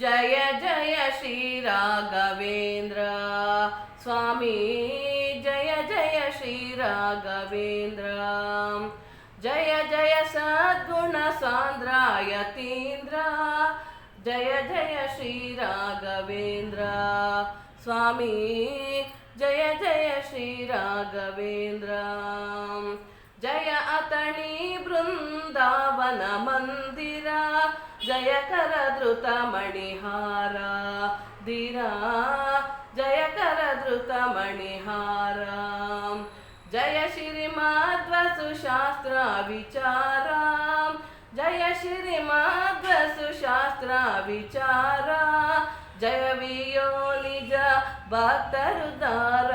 जय जय श्रीराघवेन्द्र स्वामी जय जय श्रीराघवेन्द्र जय जय सद्गुणसान्द्रायतीन्द्र जय जय श्रीराघवेन्द्र स्वामी जय जय श्रीराघवेन्द्र जय अतणी अतणीवृन्दावनमन्त्र मंदिर जय कर धृत मणिहार धीरा जय कर धृत मणिहार जय श्रीमद्वसुशास्त्र विचार जय श्रीमद्वसुशास्त्र विचार जय वियो निज भक्तरुदार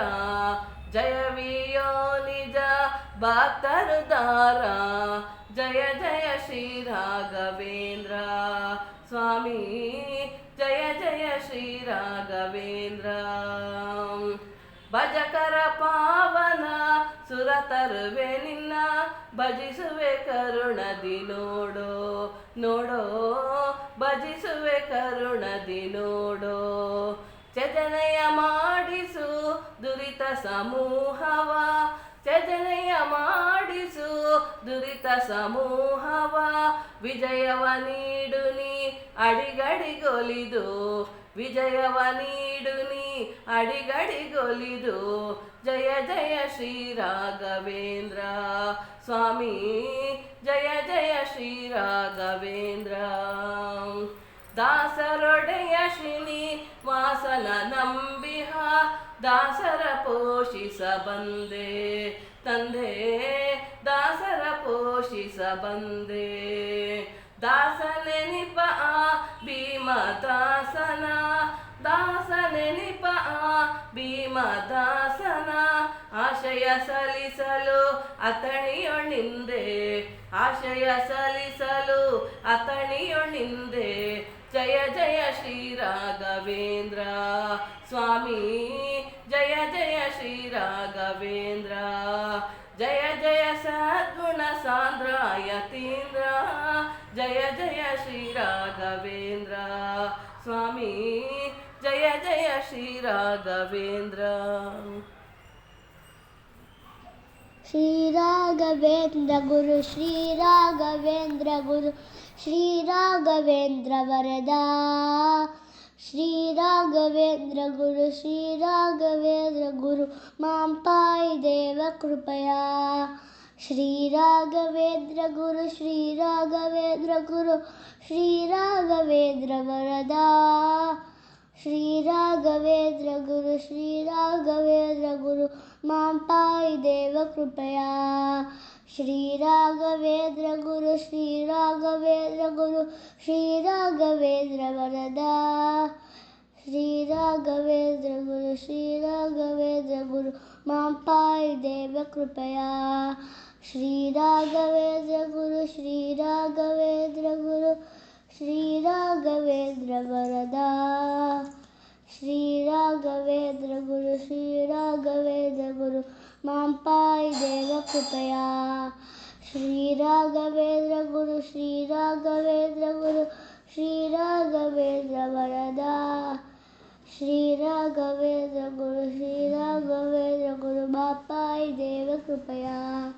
जय वियो निज ಜಯ ಜಯ ಶ್ರೀ ರಾಘವೇಂದ್ರ. ಸ್ವಾಮಿ, ಜಯ ಜಯ ಶ್ರೀ ರಾಘವೇಂದ್ರ. ಭಜಕರ ಪಾವನ ಸುರ ನಿನ್ನ, ಭಜಿಸುವೆ ಕರುಣದಿ ನೋಡೋ ನೋಡೋ, ಭಜಿಸುವೆ ಕರುಣದಿ ನೋಡೋ. ಚೇತನೆಯ ಮಾಡಿಸು ದುರಿತ ಸಮೂಹವ ದುರಿತ ಸಮೂಹವ ವಿಜಯವ ನೀಡು ನೀ, ಅಡಿಗಡಿಗೊಲಿದು. ವಿಜಯವ ನೀಡು ನೀ, ಅಡಿಗಡಿಗೊಲಿದು. ಜಯ ಜಯ ಶ್ರೀ ರಾಘವೇಂದ್ರ ಸ್ವಾಮಿ, ಜಯ ಜಯ ಶ್ರೀ ರಾಘವೇಂದ್ರ ದಾಸರೊಡೆಯ ಶ್ರೀನಿ ವಾಸನ ನಂಬಿಹ, ದಾಸರ ಪೋಷಿಸ ಬಂದೆ ತಂದೆ ದಾಸರ ಪೋಷಿಸ ಬಂದೆ. ದಾಸನೆನಿಪ ಆ ಭೀಮ ದಾಸನ ದಾಸನೆನಿಪ ಆ ಭೀಮ ದಾಸನ ಆಶಯ ಸಲ್ಲಿಸಲು ಅತಣಿಯೊಣಿಂದೆ ಆಶಯ ಸಲ್ಲಿಸಲು ಅತಣಿಯೊಣಿಂದೆ ಜಯ ಜಯ ಶ್ರೀ ರಾಘವೇಂದ್ರ. ಸ್ವಾಮಿ, ಜಯ ಜಯ ಶ್ರೀ ರಾಘವೇಂದ್ರ. यतीन्द्र जय जय श्रीराघवेन्द्र स्वामी जय जय श्री राघवेन्द्र श्रीराघवेन्द्र श्रीराघवेन्द्र गुरु श्रीराघवेन्द्र गुरु श्रीराघवेन्द्र वरदा श्री श्रीराघवेन्द्र गुरु श्रीराघवेन्द्र गुरु माँ देव कृपया कृपया श्री राघवेन्द्र गुरु श्री राघवेन्द्र गुरु श्री राघवेन्द्र वरदा श्री राघवेन्द्र गुरु श्री राघवेन्द्र गुरु माँ कृपया। श्री राघवेन्द्र गुरु श्री राघवेन्द्र गुरु श्री राघवेन्द्र वरदा श्री राघवेन्द्र गुरु श्री राघवेन्द्र गुरु माँ देव श्री राघवेन्द्र गुरु श्री राघवेन्द्र गुरु श्री राघवेन्द्र वरदा श्री राघवेन्द्र गुरु श्री राघवेन्द्र गुरु माँ पाय देव कृपया। श्री राघवेन्द्र गुरु श्री राघवेन्द्र गुरु श्री राघवेन्द्र वरदा श्री राघवेन्द्र गुरु श्री राघवेन्द्र गुरु माँ पाय देव कृपया।